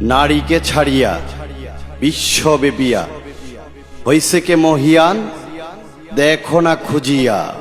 নারীকে ছাড়িয়া বিশ্বব্যাপিয়া। হইসে কে মহিয়ান? দেখো না খুঁজিয়া।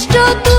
কষ্ট